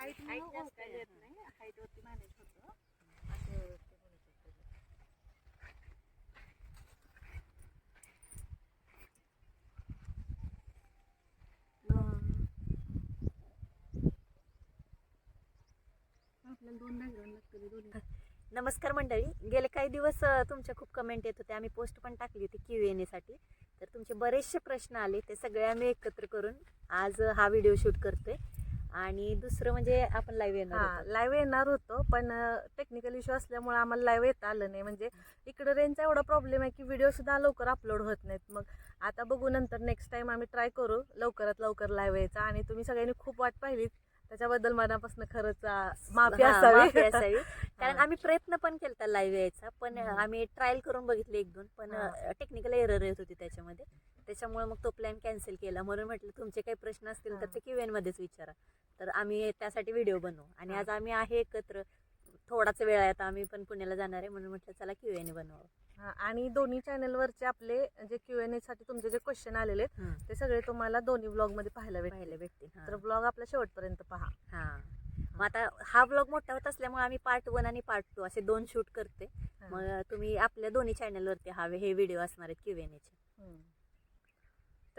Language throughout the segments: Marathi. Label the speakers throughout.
Speaker 1: हाईट
Speaker 2: जास्त.
Speaker 1: येत नाही. हाईट वरती मॅनेज होतं. असं
Speaker 2: नमस्कार मंडळी. गेले काही दिवस तुमच्या खूप कमेंट येत होते. आम्ही पोस्ट पण टाकली होती क्यू एनसाठी. तर तुमचे बरेचसे प्रश्न आले. ते सगळे आम्ही एकत्र करून आज हा व्हिडिओ शूट करतोय. आणि दुसरं म्हणजे आपण लाईव्ह येणार.
Speaker 3: लाईव्ह येणार होतो पण टेक्निकल इश्यू असल्यामुळे आम्हाला लाईव्ह येता आलं नाही. म्हणजे इकडे रेंजचा एवढा प्रॉब्लेम आहे की व्हिडिओ सुद्धा लवकर अपलोड होत नाहीत. मग आता बघू नंतर नेक्स्ट टाइम आम्ही ट्राय करू लवकरात लवकर लाईव्ह यायचा. आणि तुम्ही सगळ्यांनी खूप वाट पाहिली. त्याच्याबद्दल मनापासून खरंच माफी असावी.
Speaker 2: असावी. कारण. आम्ही प्रयत्न पण केलता लाईव्ह यायचा. पण. आम्ही ट्रायल करून बघितले एक दोन. पण. टेक्निकल एरर येत होती त्याच्यामध्ये. त्याच्यामुळे मग तो प्लॅन कॅन्सल केला म्हणून म्हटलं तुमचे काही प्रश्न असतील तर. ते क्यू एन मध्येच विचारा तर आम्ही त्यासाठी व्हिडिओ बनवू आणि. आज आम्ही आहे एकत्र थोडाच वेळ आहे आता आम्ही पण पुण्याला जाणार आहे म्हणून म्हटलं चला क्यू एन बनवावं
Speaker 3: हा, आणि दोन्ही चॅनलवरचे आपले जे क्यू एन ए साठी तुमचे जे क्वेश्चन आलेले आहेत. ते सगळे तुम्हाला दोन्ही ब्लॉगमध्ये पाहायला
Speaker 2: पाहायला भेटतील.
Speaker 3: तर ब्लॉग आपला शेवटपर्यंत पहा
Speaker 2: हा मग आता हा ब्लॉग मोठा होत असल्यामुळे आम्ही पार्ट वन आणि पार्ट टू असे दोन शूट करते. मग तुम्ही आपल्या दोन्ही चॅनलवरती हा हे व्हिडिओ असणार आहेत क्यू एन चे
Speaker 3: हम्म.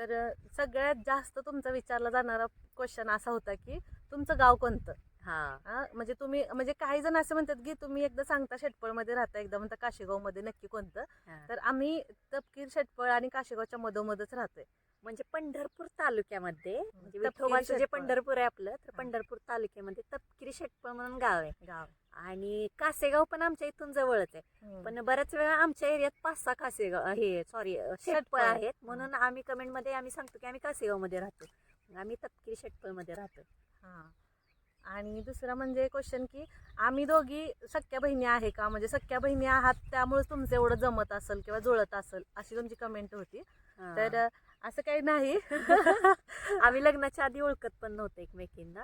Speaker 3: तर सगळ्यात जास्त तुमचा विचारला जाणारा क्वेश्चन असा होता की तुमचं गाव कोणतं?
Speaker 2: हा.
Speaker 3: म्हणजे तुम्ही म्हणजे काही जण असं म्हणतात की तुम्ही एकदा सांगता शेटपळमध्ये राहता एकदा म्हणता काशेगावमध्ये नक्की कोणतं. तर आम्ही तपकीर शेटपळ आणि काशेगावच्या मधोमधच राहतोय.
Speaker 2: म्हणजे पंढरपूर तालुक्यामध्ये म्हणजे विठोबाचं जे. पंढरपूर आहे आपलं तर. पंढरपूर तालुक्यामध्ये तपकिरी शेटपळ म्हणून गाव आहे.
Speaker 3: गाव.
Speaker 2: आणि कासेगाव पण आमच्या इथून जवळच आहे. पण बऱ्याच वेळा आमच्या एरियात पाच सहा कासेगाव हे सॉरी शेटपळ. आहेत. म्हणून आम्ही कमेंटमध्ये आम्ही सांगतो की आम्ही कासेगावमध्ये राहतो आम्ही तपकिरी शेटपळमध्ये राहतो
Speaker 3: हा. आणि दुसरा म्हणजे क्वेश्चन की आम्ही दोघी सख्या बहिणी आहे का? म्हणजे सख्या बहिणी आहात त्यामुळे तुमचं एवढं जमत असेल किंवा जुळत असेल अशी तुमची कमेंट होती. तर असं काही नाही.
Speaker 2: आम्ही लग्नाच्या आधी ओळखत पण नव्हतो एकमेकींना.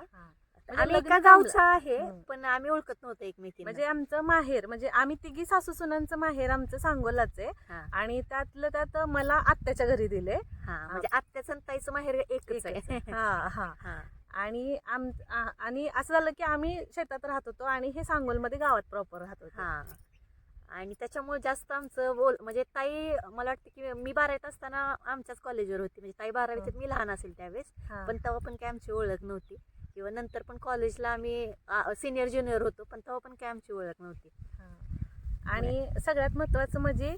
Speaker 3: म्हणजे
Speaker 2: आम्ही एका. गावचा आहे. पण आम्ही ओळखत नव्हतो एकमेकींना.
Speaker 3: म्हणजे आमचं माहेर म्हणजे आम्ही तिघी सासू सुनांचं माहेर आमचं सांगोलाच आहे. आणि त्यातलं त्यात मला आत्याच्या घरी दिले
Speaker 2: म्हणजे आत्याचं ताईचं माहेर एकच आहे.
Speaker 3: हा हा.
Speaker 2: हा.
Speaker 3: आणि आम आणि असं झालं की आम्ही शेतात राहत होतो आणि हे सांगोलमध्ये गावात प्रॉपर राहत होतो.
Speaker 2: आणि त्याच्यामुळे जास्त आमचं बोल म्हणजे ताई मला वाटतं की मी बारावीत असताना आमच्याच कॉलेजवर होती. म्हणजे ताई बारावीत मी लहान असेल त्यावेळेस. पण तेव्हा पण काय आमची ओळख नव्हती. किंवा नंतर पण कॉलेजला आम्ही सिनियर ज्युनियर होतो. पण तेव्हा पण काय आमची ओळख नव्हती.
Speaker 3: आणि सगळ्यात महत्वाचं म्हणजे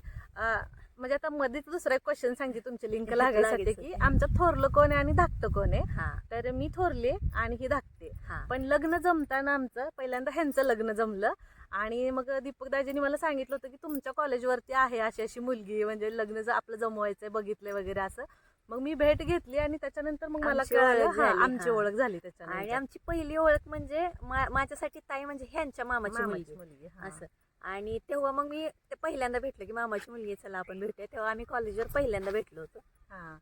Speaker 3: म्हणजे आता मध्येच दुसरा क्वेश्चन सांगते तुमची लिंक लागायसाठी. की आमचं थोरलं कोण आहे आणि धाकटं कोण आहे. तर मी थोरले आणि ही धाकटे.
Speaker 2: हा.
Speaker 3: पण लग्न जमताना आमचं पहिल्यांदा ह्यांचं लग्न जमलं. आणि मग दीपक दाजींनी मला सांगितलं होतं की तुमच्या कॉलेजवरती आहे अशी अशी मुलगी म्हणजे लग्न जर आपलं जमवायचंय बघितलंय वगैरे असं. मग मी भेट घेतली आणि त्याच्यानंतर मग मला
Speaker 2: आमची
Speaker 3: कळालं
Speaker 2: ओळख झाली,
Speaker 3: आमची. ओळख झाली
Speaker 2: आणि
Speaker 3: त्याच्यानंतर
Speaker 2: आमची पहिली ओळख म्हणजे माझ्यासाठी ताई म्हणजे ह्यांच्या मामाची मुलगी.
Speaker 3: मुलगी.
Speaker 2: असं. आणि तेव्हा मग मी ते पहिल्यांदा भेटलं की मामाची मुलगी आहे, चला आपण भेटूया. तेव्हा आम्ही कॉलेजवर पहिल्यांदा भेटलो होतो.
Speaker 3: हा.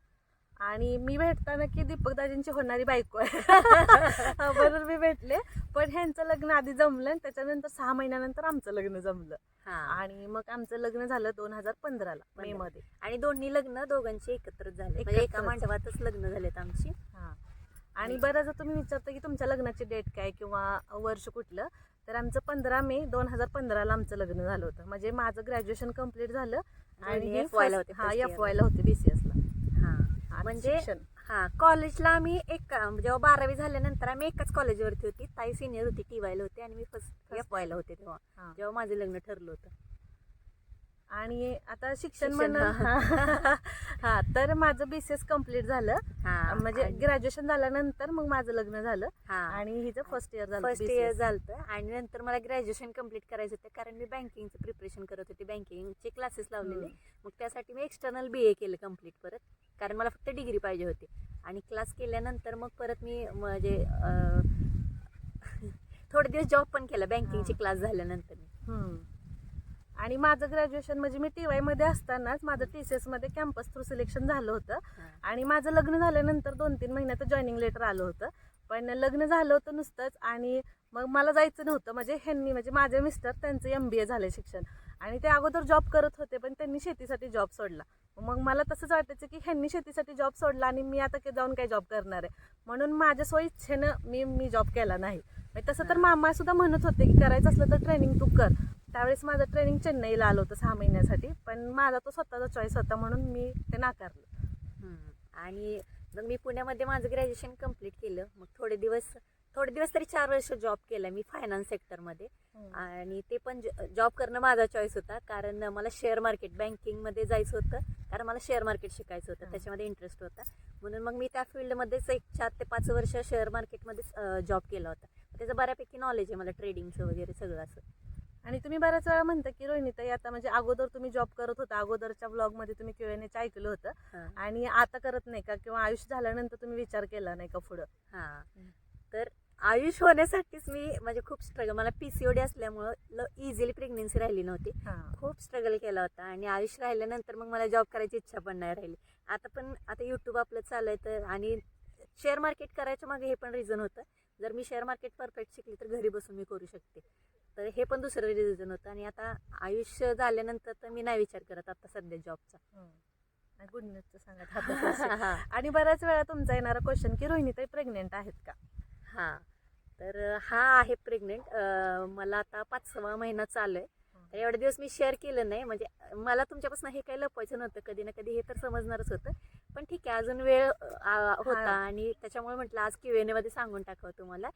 Speaker 3: आणि मी भेटताना की दीपक दाजींची होणारी बायको आहे. बरोबर मी भेटले. पण ह्यांचं लग्न आधी जमलं आणि त्याच्यानंतर सहा महिन्यानंतर आमचं लग्न जमलं.
Speaker 2: हा.
Speaker 3: आणि मग आमचं लग्न झालं दोन हजार पंधराला मे. मध्ये
Speaker 2: आणि दोन्ही लग्न दोघांची एकत्रच झाले. म्हणजे एका. मांडवातच लग्न झालेत आमची.
Speaker 3: हा. आणि बऱ्याचदा तुम्ही विचारता की तुमच्या लग्नाची डेट काय किंवा वर्ष कुठलं? तर आमचं पंधरा मे दोन हजार पंधराला आमचं लग्न झालं होतं. म्हणजे माझं ग्रॅज्युएशन कंप्लीट झालं. आणि
Speaker 2: दोन्ही
Speaker 3: हे
Speaker 2: FY ला
Speaker 3: first-
Speaker 2: होते,
Speaker 3: हा एफ वाय ला. होते बीसीएस
Speaker 2: म्हणजे. हा कॉलेजला आम्ही एक जेव्हा बारावी झाल्यानंतर आम्ही एकाच कॉलेजवरती होती. ताई सिनियर होती टी वायला होती आणि मी फर्स्ट एफ वायला होते तेव्हा. जेव्हा माझं लग्न ठरलं होतं.
Speaker 3: आणि आता शिक्षण म्हणा हा. तर माझं बीसीएस कंप्लीट झालं. म्हणजे ग्रॅज्युएशन झाल्यानंतर मग माझं लग्न झालं.
Speaker 2: हा.
Speaker 3: आणि हिचं फर्स्ट इयर झालं
Speaker 2: फर्स्ट. इयर झालं आणि नंतर मला ग्रॅज्युएशन कंप्लीट करायचं होतं. कारण मी बँकिंगचं प्रिपरेशन करत होते. बँकिंगचे क्लासेस लावलेले. मग त्यासाठी मी एक्सटर्नल बी ए केलं कंप्लीट परत. कारण मला फक्त डिग्री पाहिजे होती आणि क्लास केल्यानंतर मग परत मी म्हणजे थोडे दिवस जॉब पण केला बँकिंगचे. क्लास झाल्यानंतर.
Speaker 3: आणि माझं ग्रॅज्युएशन म्हणजे मी टी वायमध्ये असतानाच माझं टी सी एसमध्ये कॅम्पस थ्रू सिलेक्शन झालं होतं. आणि माझं लग्न झाल्यानंतर दोन तीन महिन्यात जॉईनिंग लेटर आलं होतं पण लग्न झालं होतं नुसतंच आणि मग मला जायचं नव्हतं म्हणजे ह्यांनी म्हणजे माझे मिस्टर त्यांचं एम बी ए झालं शिक्षण आणि ते अगोदर जॉब करत होते पण त्यांनी शेतीसाठी जॉब सोडला. मग मला तसंच वाटायचं की ह्यांनी शेतीसाठी जॉब सोडला आणि मी आता की जाऊन काय जॉब करणार आहे. म्हणून माझ्या स्वइच्छेनं मी मी जॉब केला नाही. तसं तर. मामा सुद्धा म्हणत होते की करायचं असलं तर ट्रेनिंग तू कर. त्यावेळेस माझं ट्रेनिंग चेन्नईला आलं होतं सहा महिन्यासाठी पण माझा तो स्वतःचा चॉईस होता म्हणून मी ते नाकारलं.
Speaker 2: आणि मग मी पुण्यामध्ये माझं ग्रॅज्युएशन कंप्लीट केलं. मग थोडे दिवस थोडे दिवस तरी चार वर्ष जॉब केला मी फायनान्स सेक्टरमध्ये आणि ते पण जॉब करणं माझा चॉईस होता. कारण मला शेअर मार्केट बँकिंगमध्ये जायचं होतं. कारण मला शेअर मार्केट शिकायचं होतं. त्याच्यामध्ये इंटरेस्ट होता. म्हणून मग मी त्या फील्डमध्येच एक चार ते पाच वर्ष शेअर मार्केटमध्येच जॉब केला होता. त्याचं बऱ्यापैकी नॉलेज आहे मला ट्रेडिंगचं वगैरे सगळं असं.
Speaker 3: आणि तुम्ही बऱ्याच वेळा म्हणता की रोहिणीताई आता म्हणजे अगोदर तुम्ही जॉब करत होता. अगोदरच्या ब्लॉगमध्ये तुम्ही क्यूएनएच ऐकलं होतं. आणि आता करत नाही का? किंवा आयुष्य झाल्यानंतर तुम्ही विचार केला नाही का पुढं?
Speaker 2: हा. तर आयुष होण्यासाठीच मी म्हणजे खूप स्ट्रगल मला पीसीओडी असल्यामुळं इझिली प्रेग्नेन्सी राहिली नव्हती. खूप स्ट्रगल केला होता आणि आयुष राहिल्यानंतर मग मला जॉब करायची इच्छा पण नाही राहिली. आता पण आता यूट्यूब आपलं चालू आहे तर आणि शेअर मार्केट करायच्या मागे हे पण रिझन होतं. जर मी शेअर मार्केट परफेक्ट शिकली तर घरी बसून मी करू शकते. तर हे पण दुसरं रिझन होतं आणि आता आयुष्य झाल्यानंतर तर मी नाही विचार करत आता सध्या जॉबचा
Speaker 3: गुड न्यूजचं सांगा आता. आणि बऱ्याच वेळा तुमचा येणारा क्वेश्चन की रोहिणीताई प्रेग्नेंट आहेत का?
Speaker 2: हां. तर हा आहे प्रेग्नेंट मला आता पाच सहा महिना चालू आहे तर एवढे दिवस मी शेअर केलं नाही. म्हणजे मला तुमच्यापासून हे काही लपवायचं नव्हतं. कधी ना कधी हे तर समजणारच होतं. पण ठीक आहे अजून वेळ होता. आणि त्याच्यामुळे म्हटलं आज क्यू मध्ये सांगून टाकावं तुम्हाला.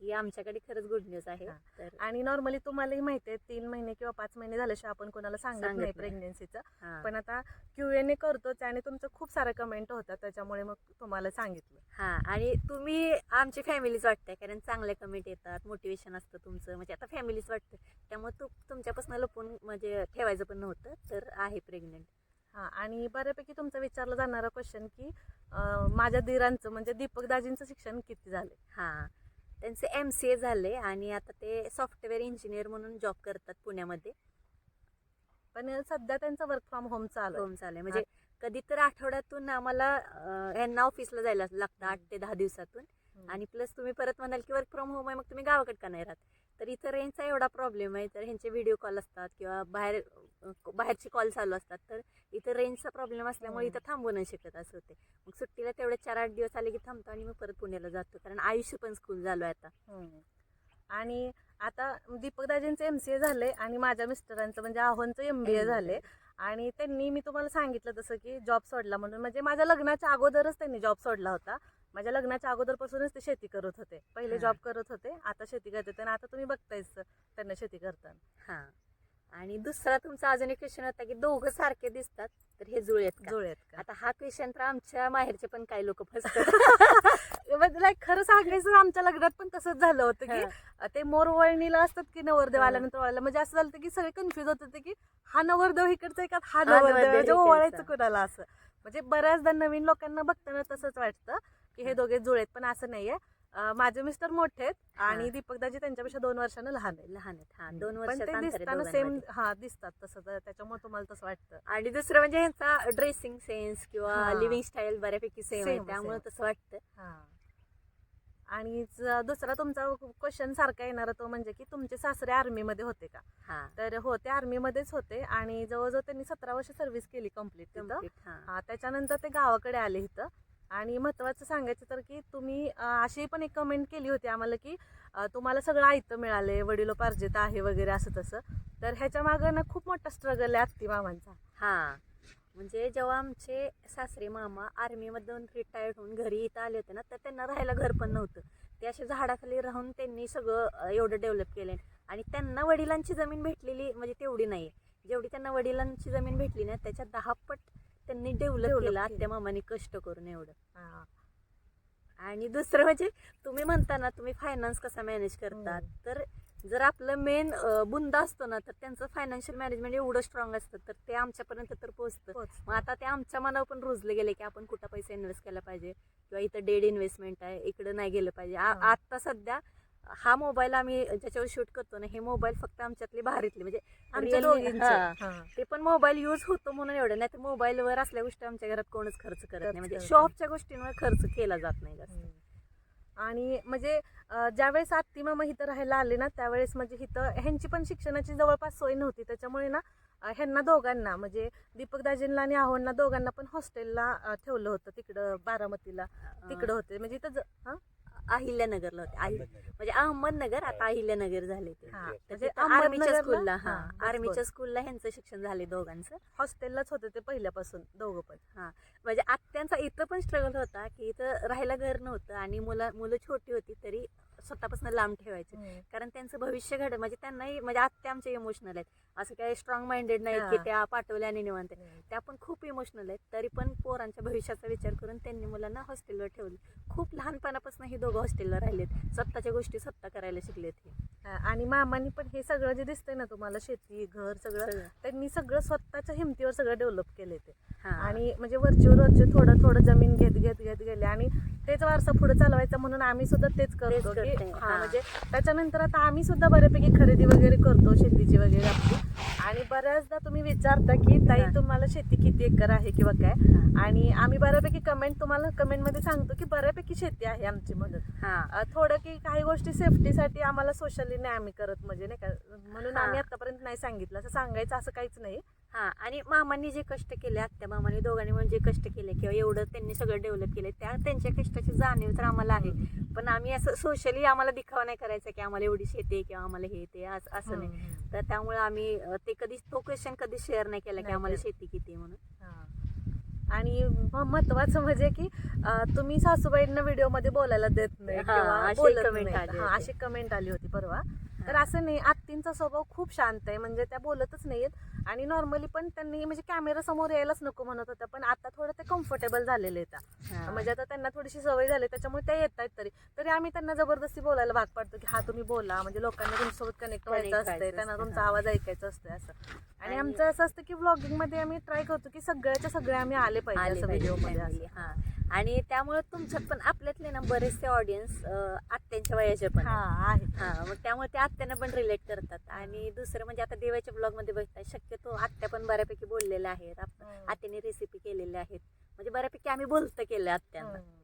Speaker 2: की आमच्याकडे खरंच गुड न्यूज आहे. तर
Speaker 3: आणि नॉर्मली तुम्हालाही माहिती आहे तीन महिने किंवा पाच महिने झाल्याशिवाय आपण कोणाला सांगत नाही. प्रेग्नेन्सीचं पण आता क्यूएनए करतोच आणि तुमचं खूप सारं कमेंट होतात त्याच्यामुळे मग तुम्हाला सांगितलं.
Speaker 2: हां आणि तुम्ही आमची फॅमिलीच वाटते कारण चांगले कमेंट येतात मोटिवेशन असतं तुमचं. म्हणजे आता फॅमिलीच वाटतं त्यामुळे तू तुमच्यापासून लपून म्हणजे ठेवायचं पण नव्हतं तर आहे प्रेग्नेंट
Speaker 3: हा आणि बऱ्यापैकी तुमचं विचारलं जाणारा क्वेश्चन की माझ्या दिरांचं म्हणजे दीपक दाजींचं शिक्षण किती झाले
Speaker 2: हां त्यांचे एम सी ए झाले आणि आता ते सॉफ्टवेअर इंजिनियर म्हणून जॉब करतात पुण्यामध्ये
Speaker 3: पण सध्या त्यांचं वर्क फ्रॉम होम चालू आहे.
Speaker 2: होम चालू म्हणजे कधी तर आठवड्यातून आम्हाला यांना ऑफिसला जायला लागतं आठ ते दहा दिवसातून. आणि प्लस तुम्ही परत म्हणाल की वर्क फ्रॉम होम आहे मग तुम्ही गावाकडे का नाही राहत? तर इथं रेंजचा एवढा प्रॉब्लेम आहे तर ह्यांचे व्हिडिओ कॉल असतात किंवा बाहेर बाहेरचे कॉल चालू असतात. तर इथं रेंजचा प्रॉब्लेम असल्यामुळे. इथं थांबू नाही शकत असं होते मग सुट्टीला तेवढे चार आठ दिवस आले की थांबतो आणि मग परत पुण्याला जातो कारण आयुष्य पण स्कूल झालो आहे आता.
Speaker 3: आणि आता दीपक दाजींचं एम सी ए झाले आणि माझ्या मिस्टरांचं म्हणजे आव्हानचं एम बी ए झाले आणि त्यांनी मी तुम्हाला सांगितलं तसं की जॉब सोडला म्हणून. म्हणजे माझ्या लग्नाच्या अगोदरच त्यांनी जॉब सोडला होता. माझ्या लग्नाच्या अगोदरपासूनच ते शेती करत होते. पहिले. जॉब करत होते आता शेती करत. होते आणि आता तुम्ही बघतायच त्यांना शेती करताना.
Speaker 2: हां. आणि दुसरा तुमचा अजून एक क्वेश्चन होता की दोघं सारखे दिसतात तर हे जुळे आहेत का?
Speaker 3: जुळे आहेत का?
Speaker 2: आता हा क्वेश्चन तर आमच्या माहेरचे पण काही लोक फसतात.
Speaker 3: म्हणजे like खरं सांगायचं आमच्या लग्नात पण तसंच झालं होतं की. ते मोर वळणीला असतात की नवरदेव. आल्यानंतर वळायला म्हणजे असं झालं की सगळे कन्फ्युज होत होते की हा नवरदेव इकडचा आहे का? हा नवरदेव आहे? म्हणजे कुणाला असं? म्हणजे बऱ्याचदा नवीन लोकांना बघताना तसंच वाटतं. की हे दोघे जुळेत पण असं नाहीये. अं, माझे मिस्टर मोठे आहेत आणि
Speaker 2: हा.
Speaker 3: दीपकदाजी त्यांच्यापेक्षा दोन वर्षानं लहान आहेत.
Speaker 2: लहान आहेत. हा दोन
Speaker 3: पण
Speaker 2: वर्षाचं
Speaker 3: ते
Speaker 2: अंतर आहे
Speaker 3: दिसताना सेम
Speaker 2: दोघांमध्ये.
Speaker 3: हा दिसतात तसं. तर त्याच्यामुळे तुम्हाला तसं वाटतं.
Speaker 2: आणि दुसरं म्हणजे ह्यांचा ड्रेसिंग सेन्स किंवा
Speaker 3: हा.
Speaker 2: लिव्हिंग स्टाईल बऱ्यापैकी सेम आहे. त्यामुळे
Speaker 3: same.
Speaker 2: तसं वाटतं.
Speaker 3: हा. आणि ज- दुसरा तुमचा क्वेश्चन सारखा येणारा तो म्हणजे की तुमचे सासरे आर्मीमध्ये होते का?
Speaker 2: हा.
Speaker 3: तर हो ते आर्मीमध्येच होते आणि जवळजवळ त्यांनी सतरा वर्ष सर्व्हिस केली कंप्लीट तिथं.
Speaker 2: Complete, हा.
Speaker 3: हा त्याच्यानंतर ते गावाकडे आले इथं. आणि महत्वाचं सांगायचं तर की तुम्ही अशी पण एक कमेंट केली होती आम्हाला की तुम्हाला सगळं आयतं मिळाले वडिलोपार्जित आहे वगैरे असं तसं. तर ह्याच्या मागं ना खूप मोठा स्ट्रगल आहे आत्ती मामांचा.
Speaker 2: हा. म्हणजे जेव्हा आमचे सासरे मामा आर्मीमधून रिटायर्ड होऊन घरी इथं आले होते ना तर त्यांना राहायला घर पण नव्हतं. ते असे झाडाखाली राहून त्यांनी सगळं एवढं डेव्हलप केलं आणि त्यांना वडिलांची जमीन भेटलेली म्हणजे तेवढी नाही जेवढी त्यांना वडिलांची जमीन भेटली ना त्याच्या दहा पट त्यांनी डेव्हलप केलं. आत्या मामाने कष्ट करून एवढं. आणि दुसरं म्हणजे तुम्ही म्हणता ना तुम्ही फायनान्स कसा मॅनेज करतात. तर जर आपलं मेन बुंदा असतो ना तर त्यांचं फायनान्शियल मॅनेजमेंट एवढं स्ट्रॉंग असतं तर ते आमच्यापर्यंत तर पोहोचतं. मग आता ते आमच्या मनावर पण रुजले गेले की आपण कुठं पैसे इन्व्हेस्ट केला पाहिजे किंवा इथं डेड इन्व्हेस्टमेंट आहे इकडं नाही गेलं पाहिजे. आता सध्या हा मोबाईल आम्ही ज्याच्यावर शूट करतो ना हे मोबाईल फक्त आमच्यातली बाहेरीतली म्हणजे
Speaker 3: आमच्या दोघींचं.
Speaker 2: ते पण मोबाईल यूज होतो म्हणून एवढं नाही तर मोबाईलवर असल्या गोष्टी आमच्या घरात कोणच खर्च करत नाही. म्हणजे शॉपच्या गोष्टींवर खर्च केला जात नाही जास्त.
Speaker 3: आणि म्हणजे ज्यावेळेस आत्ती मामा इथं राहायला आले ना त्यावेळेस म्हणजे इथं ह्यांची पण शिक्षणाची जवळपास सोय नव्हती. त्याच्यामुळे ना ह्यांना दोघांना म्हणजे दीपक दाजींना आणि आव्हानला दोघांना पण हॉस्टेलला ठेवलं होतं तिकडं बारामतीला. तिकडं होते. म्हणजे इथं हा?
Speaker 2: अहिल्यानगरला होते. म्हणजे अहमदनगर आता अहिल्यानगर झाले ते
Speaker 3: हा,
Speaker 2: तर
Speaker 3: म्हणजे
Speaker 2: तिथं आर्मीच्या
Speaker 3: अहमदनगरला-
Speaker 2: स्कूलला
Speaker 3: हा,
Speaker 2: हा आर्मीच्या. स्कूलला ह्यांचं शिक्षण झाले दोघांचं
Speaker 3: हॉस्टेललाच होते ते पहिल्यापासून दोघं पण
Speaker 2: म्हणजे आत्यांचा इथं पण स्ट्रगल होता की इथं राहायला घर नव्हतं आणि मुलं मुलं छोटी होती तरी स्वतःपासून लांब ठेवायचे. कारण त्यांचं भविष्य घड म्हणजे त्यांनाही म्हणजे आत्या आमचे इमोशनल आहेत. असं काही स्ट्रॉंग माइंडेड नाहीत की. त्या पाठवल्या आणि निवांत. त्या पण खूप इमोशनल आहेत. तरी पण पोरांच्या भविष्याचा विचार करून त्यांनी मुलांना हॉस्टेलवर ठेवले. खूप लहानपणापासून हे दोघं हॉस्टेलला राहिलेत. स्वतःच्या गोष्टी स्वतः करायला शिकलेत हे.
Speaker 3: आणि मामानी पण हे सगळं जे दिसतंय ना तुम्हाला शेती घर सगळं. त्यांनी सगळं स्वतःच्या हिमतीवर सगळं डेव्हलप केले ते
Speaker 2: हा.
Speaker 3: आणि म्हणजे वरचीवर वरचे थोडं थोडं जमीन घेत घेत घेत गेले. आणि तेच वारसा पुढे चालवायचा म्हणून आम्ही सुद्धा तेच करतो हा. म्हणजे त्याच्यानंतर आता आम्ही सुद्धा बऱ्यापैकी खरेदी वगैरे करतो शेतीची वगैरे आपली आणि बऱ्याचदा तुम्ही विचारता की ताई. तुम्हाला शेती किती एकर आहे किंवा काय. आणि आम्ही बऱ्यापैकी कमेंट तुम्हाला कमेंटमध्ये सांगतो की बऱ्यापैकी शेती आहे आमची म्हणून थोडं की काही गोष्टी सेफ्टीसाठी आम्हाला सोशली नाही आम्ही करत म्हणजे नाही का म्हणून. आम्ही आतापर्यंत नाही सांगितलं असं सांगायचं असं काहीच नाही
Speaker 2: हा आणि मामांनी जे कष्ट केले आत्या मामांनी दोघांनी म्हणजे जे कष्ट केले किंवा एवढं त्यांनी सगळं डेव्हलप केले त्या त्यांच्या कष्टाची जाणीव तर आम्हाला आहे पण आम्ही असं सोशली आम्हाला दिखावा नाही करायचा की आम्हाला एवढी शेती आहे किंवा आम्हाला हे ते असं असं नाही
Speaker 3: हम्म.
Speaker 2: तर त्यामुळे आम्ही ते कधी तो क्वेश्चन कधी शेअर नाही केला की आम्हाला. शेती किती म्हणून
Speaker 3: हा. आणि महत्वाचं म्हणजे की तुम्ही सासूबाईंना व्हिडिओमध्ये बोलायला देत नाही
Speaker 2: हा, अशी
Speaker 3: हा, कमेंट आली होती परवा तर
Speaker 2: हा.
Speaker 3: असं नाही आत्तींचा स्वभाव खूप शांत आहे म्हणजे त्या बोलतच नाहीत आणि नॉर्मली पण त्यांनी म्हणजे कॅमेरा समोर यायलाच नको म्हणत होत्या पण आता थोडं ते कम्फर्टेबल झालेले आहेत
Speaker 2: हा.
Speaker 3: म्हणजे आता त्यांना थोडीशी सवय झाली त्याच्यामुळे त्या येत आहेत तरी तरी आम्ही त्यांना जबरदस्ती बोलायला भाग पाडतो की हा तुम्ही बोला म्हणजे लोकांना तुमच्यासोबत कनेक्ट व्हायचं असतंय त्यांना तुमचा. आवाज ऐकायचा असतोय असं आणि आमचं असं असतं की व्लॉगिंगमध्ये आम्ही ट्राय करतो की सगळ्याच्या सगळे आम्ही आले पाहिजे व्हिडिओमध्ये
Speaker 2: हा. आणि त्यामुळे तुमच्यात पण आपल्यातले ना बरेचसे ऑडियन्स आत्यांच्या वयाचे पण आहेत.
Speaker 3: हा आहे
Speaker 2: हा मग त्यामुळे ते आत्यांना पण रिलेट करतात. आणि दुसरं म्हणजे आता देवाच्या ब्लॉगमध्ये बघताय शक्यतो आत्या पण बऱ्यापैकी बोललेल्या आहेत.
Speaker 3: हम्म.
Speaker 2: आत्याने रेसिपी केलेल्या आहेत. म्हणजे बऱ्यापैकी आम्ही बोलतं केलं आत्यांना.
Speaker 3: हम्म.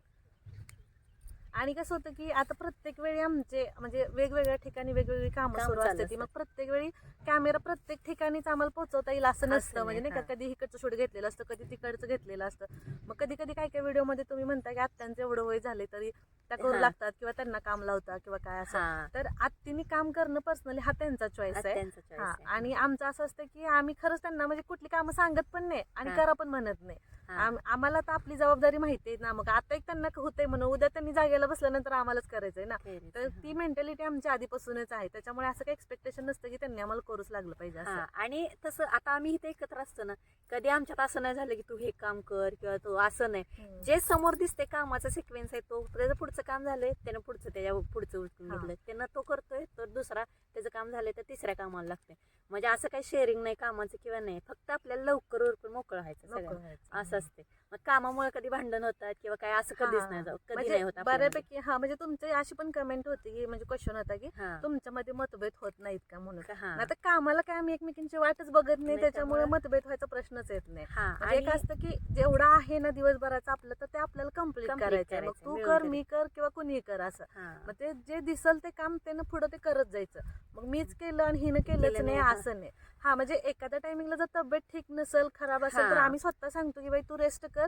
Speaker 3: आणि कसं होतं की आता प्रत्येक वेळी आमचे म्हणजे वेगवेगळ्या ठिकाणी वेगवेगळी कामं सुरू
Speaker 2: चालू
Speaker 3: असतात. ती मग प्रत्येक वेळी कॅमेरा प्रत्येक ठिकाणीच आम्हाला पोहोचवता येईल असं नसतं. म्हणजे
Speaker 2: नाही,
Speaker 3: का कधी इकडचं शूट घेतलेलं असतं कधी तिकडचं घेतलेलं असतं. मग कधी कधी काय काय व्हिडिओमध्ये तुम्ही म्हणता की आत्यांचं एवढं वय झाले तरी त्या करू
Speaker 2: हा.
Speaker 3: लागतात किंवा त्यांना काम लावतात किंवा काय असं
Speaker 2: हा
Speaker 3: तर आत्तीने काम करणं पर्सनली हा त्यांचा चॉईस आहे
Speaker 2: आत्यांचा choice
Speaker 3: हा
Speaker 2: आहे.
Speaker 3: आणि आमचं असं असतं की आम्ही खरंच त्यांना म्हणजे कुठली कामं सांगत पण नाही आणि
Speaker 2: हा.
Speaker 3: करा पण म्हणत नाही
Speaker 2: हा.
Speaker 3: आम- आम्हाला तर आपली जबाबदारी माहिती आहे ना मग आता एक त्यांना होतंय म्हणून उद्या त्यांनी जागेला बसल्यानंतर आम्हालाच करायचंय ना तर. ती मेंटॅलिटी आमच्या आधीपासूनच आहे त्याच्यामुळे असं काही एक्सपेक्टेशन नसतं की त्यांनी आम्हाला करूच लागलं पाहिजे असं
Speaker 2: हा, आणि तसं आता आम्ही इथे एकत्र असतो ना कधी आमच्यात असं नाही झालं की तू हे काम कर किंवा तू असं नाही
Speaker 3: हम्म.
Speaker 2: जे समोर दिसते कामाचा सिक्वेन्स आहे तो त्याचं पुढचं काम झालंय त्यानं पुढचं त्याच्या पुढचं उचलून. घेतलं त्यानं तो करतोय तर दुसरा त्याचं काम झालंय तर तिसऱ्या कामाला लागतंय म्हणजे असं काही शेअरिंग नाही कामाचं किंवा नाही फक्त आपल्याला लवकर उरकून मोकळं व्हायचं.
Speaker 3: व्हायचं.
Speaker 2: असं असते मग कामामुळे कधी भांडण होतात किंवा काय असं कधीच. नाही जाऊ कधी
Speaker 3: म्हणजे
Speaker 2: नाही होत.
Speaker 3: बऱ्यापैकी हा म्हणजे तुमची अशी पण कमेंट होती की म्हणजे क्वेश्चन होता की. तुमच्यामध्ये मतभेद होत नाहीत का म्हणून
Speaker 2: हा.
Speaker 3: आता कामाला काय आम्ही एकमेकींची वाटच बघत नाही त्याच्यामुळे मतभेद व्हायचा प्रश्नच येत नाही
Speaker 2: हा,
Speaker 3: म्हणजे एक असतं की जेवढं आहे ना दिवसभराचं आपलं तर ते आपल्याला
Speaker 2: कंप्लीट
Speaker 3: करायचं. मग तू कर. मी कर किंवा कुणीही कर असं. मग ते जे दिसल ते काम त्यानं पुढे ते करत जायचं मग मीच केलं आणि हिनं केलंच
Speaker 2: केलं
Speaker 3: नाही. असं नाही हा म्हणजे एखाद्या टायमिंगला जर तब्येत ठीक नसेल खराब असेल तर. आम्ही स्वतः सांगतो की बाई तू रेस्ट कर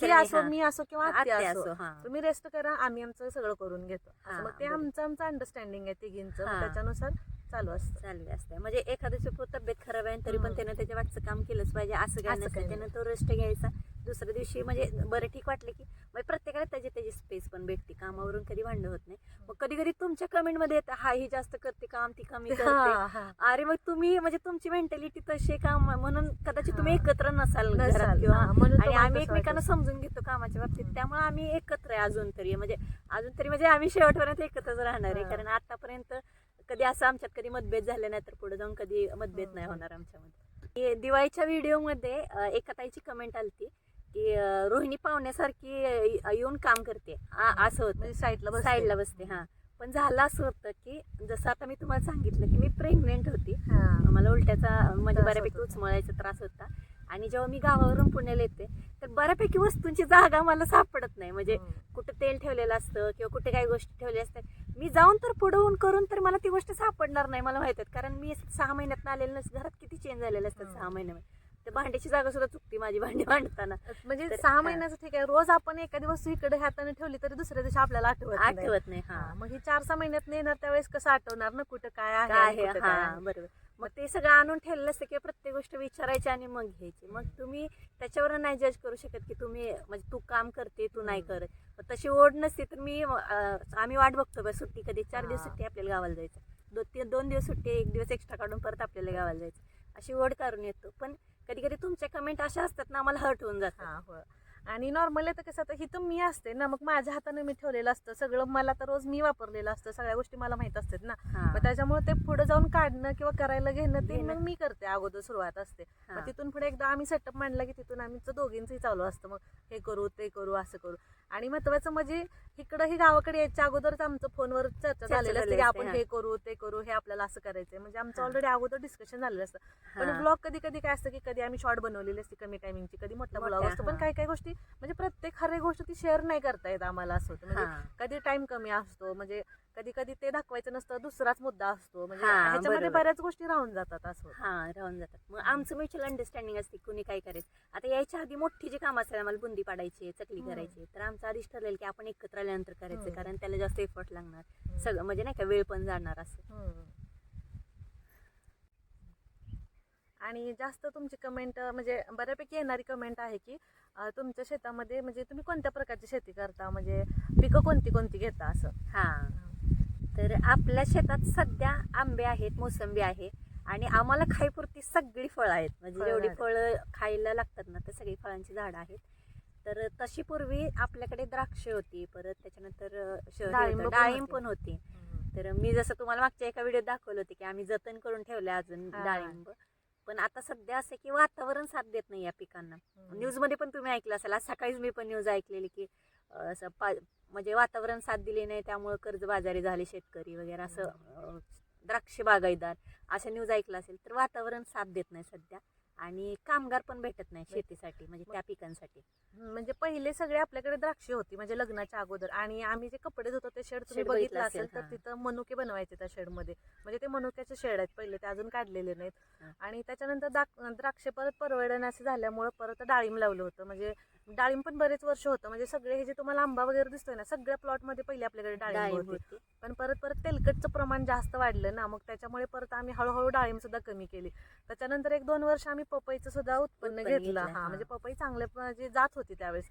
Speaker 3: हे असो. मी असो किंवा असो. तुम्ही रेस्ट करा आम्ही आमचं सगळं करून घेतो मग ते. आमचं आमचं अंडरस्टँडिंग आहे तिघींचं. त्याच्यानुसार चालू असतं
Speaker 2: चालू असते म्हणजे एखाद्याची तब्येत खराब आहे तरी पण. त्यानं त्याच्या वाटचं काम केलंच पाहिजे असं काय त्यानं तो रेस्ट घ्यायचा दुसऱ्या दिवशी म्हणजे बरं ठीक वाटलं की म्हणजे प्रत्येकाला त्याची त्याची स्पेस पण भेटते. कामावरून कधी भांडण होत नाही. मग कधी कधी तुमच्या कमेंटमध्ये येतं हा ही जास्त करते काम ती कमी करते.
Speaker 3: हा, हा.
Speaker 2: अरे मग तुम्ही म्हणजे तुमची मेंटॅलिटी तशी काम म्हणून कदाचित तुम्ही
Speaker 3: हा.
Speaker 2: एकत्र नसाल किंवा
Speaker 3: हा,
Speaker 2: आणि आम्ही एकमेकांना समजून घेतो कामाच्या बाबतीत. त्यामुळे आम्ही एकत्र आहे अजून तरी. म्हणजे अजून तरी म्हणजे आम्ही शेवटपर्यंत एकत्रच राहणार आहे.
Speaker 3: हा.
Speaker 2: कारण आतापर्यंत कधी असं आमच्यात कधी मतभेद झाले नाही तर पुढे जाऊन कधी मतभेद नाही
Speaker 3: हम्म.
Speaker 2: होणार आमच्यामध्ये. हे दिवाळीच्या व्हिडिओमध्ये एका ताईची कमेंट आलती. की रोहिणी पाहुण्यासारखी येऊन काम करते. असं होतं.
Speaker 3: म्हणजे साईडला बसते.
Speaker 2: साईडला बसते हा. पण झालं असं होतं की जसं आता मी तुम्हाला सांगितलं की मी प्रेग्नेंट होती.
Speaker 3: हा.
Speaker 2: मला उलट्याचा म्हणजे बऱ्यापैकी. उचमळायचा त्रास होता. आणि जेव्हा मी गावावरून पुण्याला येते तर बऱ्यापैकी वस्तूंची जागा मला सापडत नाही. म्हणजे. कुठं तेल ठेवलेलं असतं किंवा कुठे काही गोष्टी ठेवल्या असतात. मी जाऊन तर पुढवून करून तर मला ती गोष्ट सापडणार नाही मला माहीत आहे कारण मी सहा महिन्यात आलेलं नसतं. घरात किती चेंज झालेले असतात. सहा महिन्यामध्ये. ते भांड्याची जागा सुद्धा चुकती माझी भांडी मांडताना
Speaker 3: म्हणजे
Speaker 2: तर-
Speaker 3: सहा. महिन्याचं ठीक आहे. रोज आपण एखादी वस्तू इकडे हाताने ठेवली तरी दुसऱ्या दिवशी आपल्याला आठवत नाही.
Speaker 2: आठवत नाही हा.
Speaker 3: मग ही चार सहा महिन्यात येणार त्यावेळेस कसं आठवणार ना कुठं काय आहे
Speaker 2: हा. बरोबर. मग ते सगळं आणून ठेवलेलं असतं की प्रत्येक गोष्ट विचारायची आणि मग घ्यायची. मग तुम्ही त्याच्यावर नाही जज करू शकत की तुम्ही म्हणजे तू काम करते तू नाही. करत. तशी ओढ नसते तर मी आम्ही वाट बघतो बा सुट्टी कधी. चार दिवस. सुट्टी आपल्याला गावाला जायचं. दोन दिवस सुट्टी एक दिवस एक्स्ट्रा काढून परत आपल्याला गावाला जायचं. अशी ओढ काढून येतो. पण कधी कधी तुमच्या कमेंट अशा असतात ना आम्हाला हर्ट होऊन जातात
Speaker 3: हा हो आणि नॉर्मली आता कसं आता हिथं मी असते ना मग माझ्या हाताने मी ठेवलेलं असतं सगळं मला तर रोज मी वापरलेलं असतं सगळ्या गोष्टी मला माहीत असतात ना. मग त्याच्यामुळे ते पुढे जाऊन काढणं किंवा करायला घेणं ते. मग मी करते अगोदर सुरुवात असते. मग तिथून पुढे एकदा आम्ही सेटअप मांडला की तिथून आमचं दोघींचंही चालू असतं मग हे करू ते करू असं करू आणि महत्वाचं म्हणजे इकडं ही गावाकडे यायच्या अगोदरच आमचं फोनवर चर्चा झालेली असते की आपण
Speaker 2: हा.
Speaker 3: करू ते करू हे आपल्याला असं करायचंय म्हणजे आमचं. ऑलरेडी अगोदर डिस्कशन झालेलं असतं पण. ब्लॉग कधी कधी काय असतं की कधी आम्ही शॉर्ट बनवलेली असते कमी टायमिंगची कधी मोठा ब्लॉग असतो पण. काही काही गोष्टी म्हणजे प्रत्येक हर एक गोष्ट ती शेअर नाही करता येत आम्हाला असं होतं म्हणजे. कधी टाइम कमी असतो म्हणजे कधी कधी ते दाखवायचं नसतं दुसराच मुद्दा असतो म्हणजे ह्याच्यामध्ये. बऱ्याच गोष्टी राहून जातात असं.
Speaker 2: हा राहून जातात मग आमचं म्युच्युअल अंडरस्टँडिंग असते कुणी काय करायचं आता यायच्या आधी मोठी जी कामं असतात आम्हाला बुंदी पाडायची चकली. करायची तर आमचं आधीच ठरलेलं की आपण एकत्र आल्यानंतर करायचं. कारण त्याला जास्त एफर्ट लागणार. सगळं म्हणजे नाही का वेळ पण जाणार असं
Speaker 3: हम्म. आणि जास्त तुमची कमेंट म्हणजे बऱ्यापैकी येणारी कमेंट आहे की तुमच्या शेतामध्ये म्हणजे तुम्ही कोणत्या प्रकारची शेती करता? म्हणजे पिकं कोणती कोणती घेता असं?
Speaker 2: हा. तर आपल्या शेतात सध्या आंबे आहेत मोसंबी आहे आणि आम्हाला खाईपुरती सगळी फळं आहेत. म्हणजे जेवढी. फळं खायला लागतात ना तर सगळी फळांची झाडं आहेत. तर तशी पूर्वी आपल्याकडे द्राक्ष होती परत त्याच्यानंतर
Speaker 3: डाळिंब पण होती.
Speaker 2: तर मी जसं तुम्हाला मागच्या एका व्हिडिओ दाखवलं होतं की आम्ही जतन करून ठेवले अजून. डाळिंब. पण आता सध्या असं की वातावरण साथ देत नाही या पिकांना.
Speaker 3: हम्म.
Speaker 2: न्यूजमध्ये पण तुम्ही ऐकलं असेल. आज सकाळीच मी पण न्यूज ऐकलेली की असं पा- म्हणजे वातावरण साथ दिले नाही त्यामुळे कर्जबाजारी झाले शेतकरी वगैरे असं द्राक्ष बागायतदार अशा न्यूज ऐकलं असेल तर वातावरण साथ देत नाही सध्या. आणि कामगार पण भेटत नाही शेतीसाठी म्हणजे त्या पिकांसाठी.
Speaker 3: म्हणजे पहिले सगळे आपल्याकडे द्राक्षे होती म्हणजे लग्नाच्या अगोदर. आणि आम्ही जे कपडे धुतो ते शेड तुम्ही बघितलं असेल तर. तिथं मनुके बनवायचे त्या शेडमध्ये. म्हणजे ते मनुक्याचे शेड आहेत पहिले ते अजून काढलेले नाहीत. आणि त्याच्यानंतर द्राक्षे परत परवडण असे झाल्यामुळे परत डाळिंब लावलं होतं. म्हणजे डाळिंब पण बरेच वर्ष होतं. म्हणजे सगळे हे जे तुम्हाला आंबा वगैरे दिसतोय ना सगळ्या प्लॉटमध्ये पहिले आपल्याकडे डाळिंब
Speaker 2: डाळिंब
Speaker 3: होती. पण परत परत तेलकटचं प्रमाण जास्त वाढलं ना मग त्याच्यामुळे परत आम्ही हळूहळू डाळिंब सुद्धा कमी केली. त्याच्यानंतर एक दोन वर्ष आम्ही पपईचं सुद्धा उत्पन्न
Speaker 2: उत्पन्न
Speaker 3: घेतलं.
Speaker 2: घेतलं,
Speaker 3: हा
Speaker 2: हा.
Speaker 3: म्हणजे पपई चांगले म्हणजे जात होती त्यावेळेस.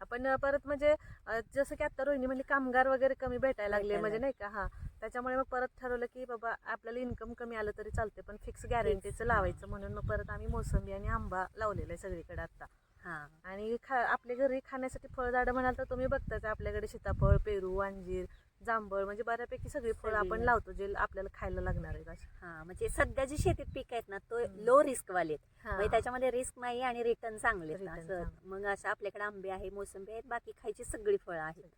Speaker 3: आपण अं, परत म्हणजे अं, जसं की आता रोहिणी म्हणजे कामगार वगैरे कमी भेटायला लागले
Speaker 2: भेटायला
Speaker 3: म्हणजे नाही का? हा. त्याच्यामुळे मग परत ठरवलं की बाबा आपल्याला इन्कम कमी आलं तरी चालते पण फिक्स गॅरंटीचं लावायचं म्हणून मग परत आम्ही मोसंबी आणि आंबा लावलेला आहे सगळीकडे आता.
Speaker 2: हा
Speaker 3: आणि खा आपल्या घरी खाण्यासाठी फळझाडं म्हणाल तर तुम्ही बघताच आपल्याकडे सीताफळ पेरू अंजीर जांभळ म्हणजे बऱ्यापैकी सगळी फळं. आपण लावतो जे आपल्याला खायला लागणार आहेत अशी
Speaker 2: हा म्हणजे सध्या जी शेतीत पीक आहेत ना तो. लो रिस्क वाले आहेत. म्हणजे त्याच्यामध्ये रिस्क नाही आणि रिटर्न चांगले. मग असं आपल्याकडे आंबे आहे मोसंबी आहेत बाकी खायची सगळी फळं आहेत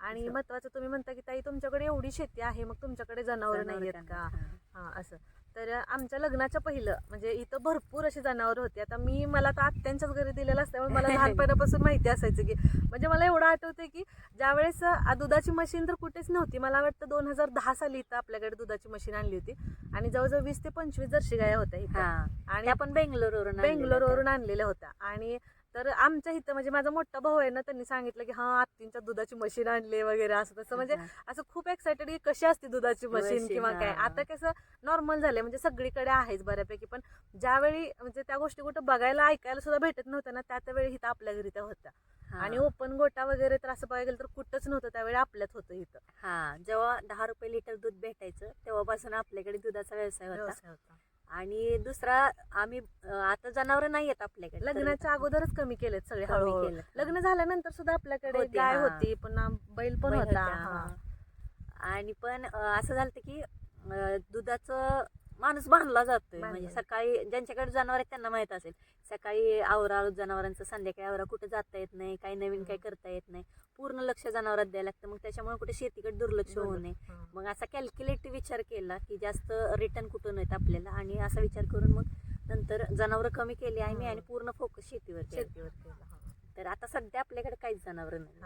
Speaker 3: आणि. महत्वाचं तुम्ही म्हणता की ताई तुमच्याकडे एवढी शेती आहे मग तुमच्याकडे जनावर नाही आहेत का.
Speaker 2: हा
Speaker 3: असं तर आमच्या लग्नाच्या पहिलं म्हणजे इथं भरपूर अशी जनावर होती. आता मी मला तर आत्यांच्याच घरी दिलेलं असल्यामुळे मला लहानपणापासून माहिती असायचं की म्हणजे मला एवढं आठवतंय की ज्यावेळेस अं, दुधाची मशीन तर कुठेच नव्हती. मला वाटतं दोन हजार दहा साली इथं आपल्याकडे दुधाची मशीन आणली होती. आणि जवळजवळ वीस ते पंचवीस जर्शी गाया होत्या इथं. आणि
Speaker 2: त्या पण बेंगलोरवरून
Speaker 3: बेंगलोरवरून आणलेल्या होत्या. आणि तर आमच्या इथं म्हणजे माझा मोठा भाऊ आहे ना त्यांनी सांगितलं की हा आत्तींच्या दुधाची मशीन आणली वगैरे असं तसं. म्हणजे असं खूप एक्साइटेड की कशी असते दुधाची मशीन किंवा काय. आता कसं नॉर्मल झालंय म्हणजे सगळीकडे आहेच बऱ्यापैकी. पण ज्यावेळी म्हणजे त्या गोष्टी कुठं बघायला ऐकायला सुद्धा भेटत नव्हत्या ना त्या त्यावेळी इथं आपल्या घरी त्या होत्या. आणि ओपन गोटा वगैरे तर असं बघायला तर कुठंच नव्हतं त्यावेळी आपल्यात होतं इथं.
Speaker 2: हा. जेव्हा दहा रुपये लिटर दूध भेटायचं तेव्हापासून आपल्याकडे दुधाचा व्यवसाय होता. आणि दुसरा आम्ही आता जनावर नाही आहेत आपल्याकडे
Speaker 3: लग्नाच्या अगोदरच कमी केलेत सगळे हळूहळू. लग्न झाल्यानंतर सुद्धा आपल्याकडे गाय. होती पुन्हा बैल पण होता.
Speaker 2: आणि पण असं झालं की दुधाचं माणूस बांधला जातोय म्हणजे. सकाळी ज्यांच्याकडे जनावर आहेत त्यांना माहीत असेल सकाळी आवरा जनावरांचं संध्याकाळी आवरा कुठे जाता येत नाही काही नवीन काही करता येत नाही पूर्ण लक्ष जनावरात द्यायला लागतं मग त्याच्यामुळे कुठे शेतीकडे दुर्लक्ष होऊ नये. मग असा कॅल्क्युलेट विचार केला की जास्त रिटर्न कुठून येत आपल्याला आणि असा विचार करून मग नंतर जनावरं कमी केली आम्ही. आणि पूर्ण फोकस शेतीवर.
Speaker 3: शेतीवर केलं.
Speaker 2: तर आता सध्या आपल्याकडे काहीच जनावर नाही.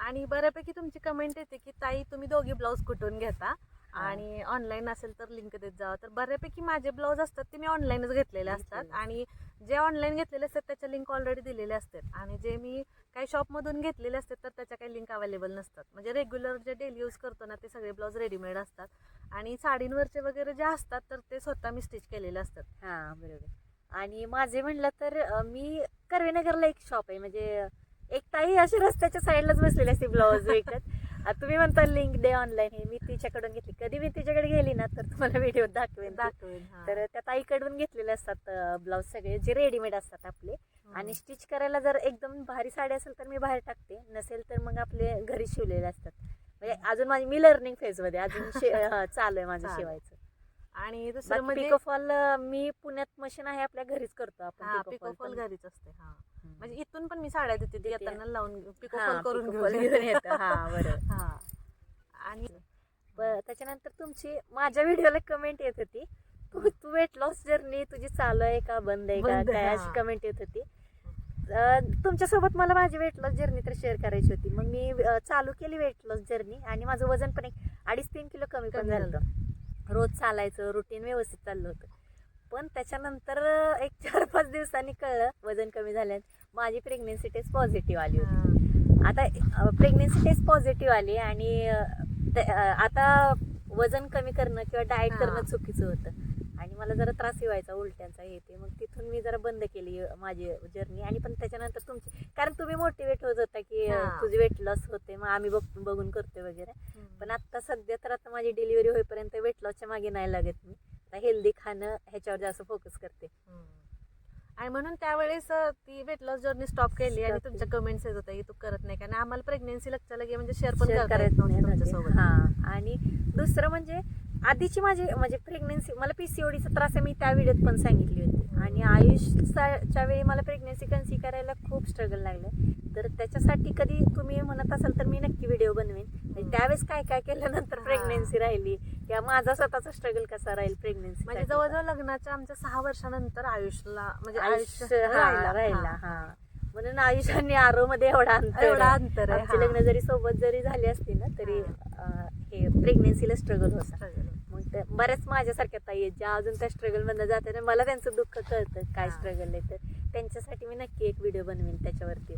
Speaker 3: आणि बऱ्यापैकी तुमची कमेंट येते की ताई तुम्ही दोघी ब्लाऊज कुठून घेता? आणि ऑनलाईन असेल तर लिंक देत जावं तर बऱ्यापैकी माझे ब्लाऊज असतात ते मी ऑनलाईनच घेतलेले असतात. आणि जे ऑनलाईन घेतलेले असतात त्याच्या लिंक ऑलरेडी दिलेले असतात. आणि जे मी काही शॉपमधून घेतलेले असतात तर त्याच्या काही लिंक अवेलेबल नसतात. म्हणजे रेग्युलर जे डेली यूज करतो ना ते सगळे ब्लाऊज रेडीमेड असतात. आणि साडींवरचे वगैरे जे असतात तर ते स्वतः मी स्टिच केलेले असतात.
Speaker 2: हा बरोबर. आणि माझे म्हणलं तर मी कर्वेनगरला एक शॉप आहे. म्हणजे एक ताई अशी रस्त्याच्या साईडलाच बसलेली असते ब्लाऊज विकत. तुम्ही म्हणता लिंक दे ऑनलाईन हे मी तिच्याकडून घेतली. कधी मी तिच्याकडे गेली ना तर तुम्हाला व्हिडिओ दाखवेन.
Speaker 3: दाखवेन.
Speaker 2: तर त्या ताईकडून घेतलेले असतात ब्लाऊज सगळे जे रेडीमेड असतात आपले. आणि स्टिच करायला जर एकदम भारी साडी असेल तर मी बाहेर टाकते. नसेल तर मग आपले घरी शिवलेले असतात. म्हणजे अजून माझी मी लर्निंग फेजमध्ये अजून चालू आहे माझं. शिवायचं.
Speaker 3: आणि दुसरं म्हणजे
Speaker 2: पिकोफॉल मी पुण्यात मशीन आहे आपल्या घरीच करतो आपण
Speaker 3: घरीच असते हा. म्हणजे इथून पण मी साड्या देते. येताना लावून पिकोफॉल करून घेऊन
Speaker 2: येतं. हा बरोबर.
Speaker 3: हा. आणि
Speaker 2: त्याच्यानंतर तुमची माझ्या व्हिडिओला कमेंट येत होती. तू तू वेट लॉस जर्नी तुझी चालू आहे का बंद आहे का? काय. अशी कमेंट येत होती. तुमच्यासोबत मला माझी वेट लॉस जर्नी तर शेअर करायची होती. मग मी चालू केली वेट लॉस जर्नी आणि माझं वजन पण एक अडीच तीन किलो कमी पण झालं. रोज चालायचं रुटीन व्यवस्थित चाललं होतं पण त्याच्यानंतर एक चार पाच दिवसांनी कळलं वजन कमी झाल्याने माझी प्रेग्नेन्सी टेस्ट पॉझिटिव्ह आली होती. आता प्रेग्नेन्सी टेस्ट पॉझिटिव्ह आली आणि आता वजन कमी करणं किंवा डाएट. करणं चुकीचं होतं मला जरा त्रास व्हायचा उलट्यांचा हे ते. मग तिथून मी जरा बंद केली माझी जर्नी आणि पण त्याच्यानंतर तुमची कारण तुम्ही मोटिवेट होत होता की. तुझी वेट लॉस होते मग आम्ही बघ बघून करतोय वगैरे. पण आता सध्या तर आता माझी डिलिव्हरी होईपर्यंत वेट लॉसच्या मागे नाही लागत मी. आता हेल्दी खाणं ह्याच्यावर जास्त फोकस करते.
Speaker 3: आणि म्हणून त्यावेळेस ती वेट लॉस जर्नी स्टॉप केली आणि तुमच्या. कमेंट्स येत होत्या की तू करत नाही कारण आम्हाला प्रेग्नेन्सी लक्षात लगे म्हणजे शेअर पण
Speaker 2: करायचं
Speaker 3: नव्हतं
Speaker 2: नाही
Speaker 3: तुमच्यासोबत.
Speaker 2: हा. आणि दुसरं म्हणजे आधीची माझी म्हणजे प्रेग्नेन्सी मला पीसीओडीचा त्रास आहे मी त्या व्हिडिओत पण सांगितली होती. आणि आयुषच्या वेळी मला प्रेग्नेन्सी कन्सी करायला खूप स्ट्रगल लागलं. तर त्याच्यासाठी कधी तुम्ही म्हणत असाल तर मी नक्की व्हिडिओ बनवेन. त्यावेळेस काय काय केल्यानंतर. प्रेग्नेन्सी राहिली? किंवा माझा स्वतःचा स्ट्रगल कसा राहील प्रेग्नेन्सी
Speaker 3: म्हणजे जवळजवळ लग्नाच्या आमच्या सहा वर्षानंतर आयुषला म्हणजे
Speaker 2: आयुष्य राहिला राहिला हा. म्हणून आयुष आणि आरो मध्ये एवढा अंतर
Speaker 3: एवढा. अंतर आहे.
Speaker 2: लग्न जरी सोबत जरी झाली असती ना तरी हे प्रेग्नेन्सीला स्ट्रगल होता. मग ते बऱ्याच माझ्यासारख्या ताई आहेत ज्या अजून त्या स्ट्रगल मधनं जातात आणि मला त्यांचं दुःख कळतं काय. स्ट्रगल आहे तर. त्यांच्यासाठी मी नक्की एक व्हिडिओ बनवेन त्याच्यावरती.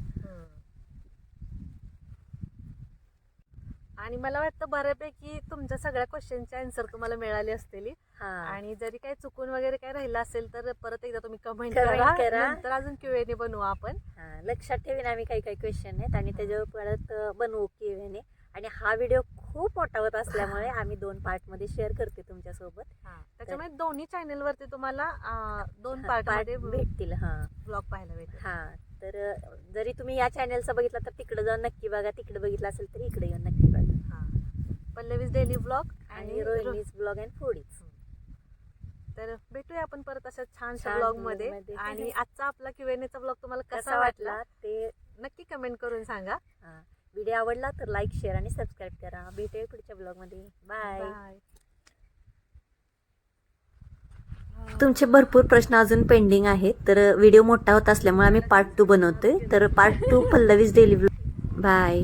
Speaker 3: आणि मला वाटतं बऱ्यापैकी तुमच्या सगळ्या क्वेश्चनचे आन्सर तुम्हाला मिळाले असतील.
Speaker 2: हा.
Speaker 3: आणि जरी काही चुकून वगैरे काही राहिलं असेल तर परत एकदा तुम्ही कमेंट करा. नंतर अजून क्यूएने बनवू आपण.
Speaker 2: हा, लक्षात ठेवीन आम्ही काही काही क्वेश्चन आहेत आणि त्याच्यावर परत बनवू की आणि हा व्हिडिओ खूप मोठा होत असल्यामुळे आम्ही दोन पार्टमध्ये शेअर करते तुमच्यासोबत.
Speaker 3: त्याच्यामुळे दोन्ही चॅनल वरती तुम्हाला दोन पार्ट
Speaker 2: भेटतील हा.
Speaker 3: ब्लॉग पाहायला भेटेल.
Speaker 2: हा तर जरी तुम्ही या चॅनलचा बघितला तर तिकडे जाऊन नक्की बघा तिकडे बघितलं असेल तर इकडे येऊन नक्की बघा.
Speaker 3: हा. पल्लवीज डेली ब्लॉग
Speaker 2: आणि रोहिणीज ब्लॉग अँड फूडीज
Speaker 3: तर भेटूया आपण परत अशा छानशा
Speaker 2: छान ब्लॉगमध्ये.
Speaker 3: आणि आजचा आपला क्यूएनएचा ब्लॉग तुम्हाला
Speaker 2: कसा
Speaker 3: वाटला
Speaker 2: ते
Speaker 3: नक्की कमेंट करून सांगा.
Speaker 2: व्हिडिओ आवडला तर लाईक शेअर आणि सबस्क्राईब करा. भेटूया पुढच्या ब्लॉगमध्ये बाय.
Speaker 3: बाय.
Speaker 2: तुमचे भरपूर प्रश्न अजून पेंडिंग आहेत. तर व्हिडिओ मोठा होत असल्यामुळे आम्ही पार्ट टू बनवतोय. तर part two Pallavi's daily bye.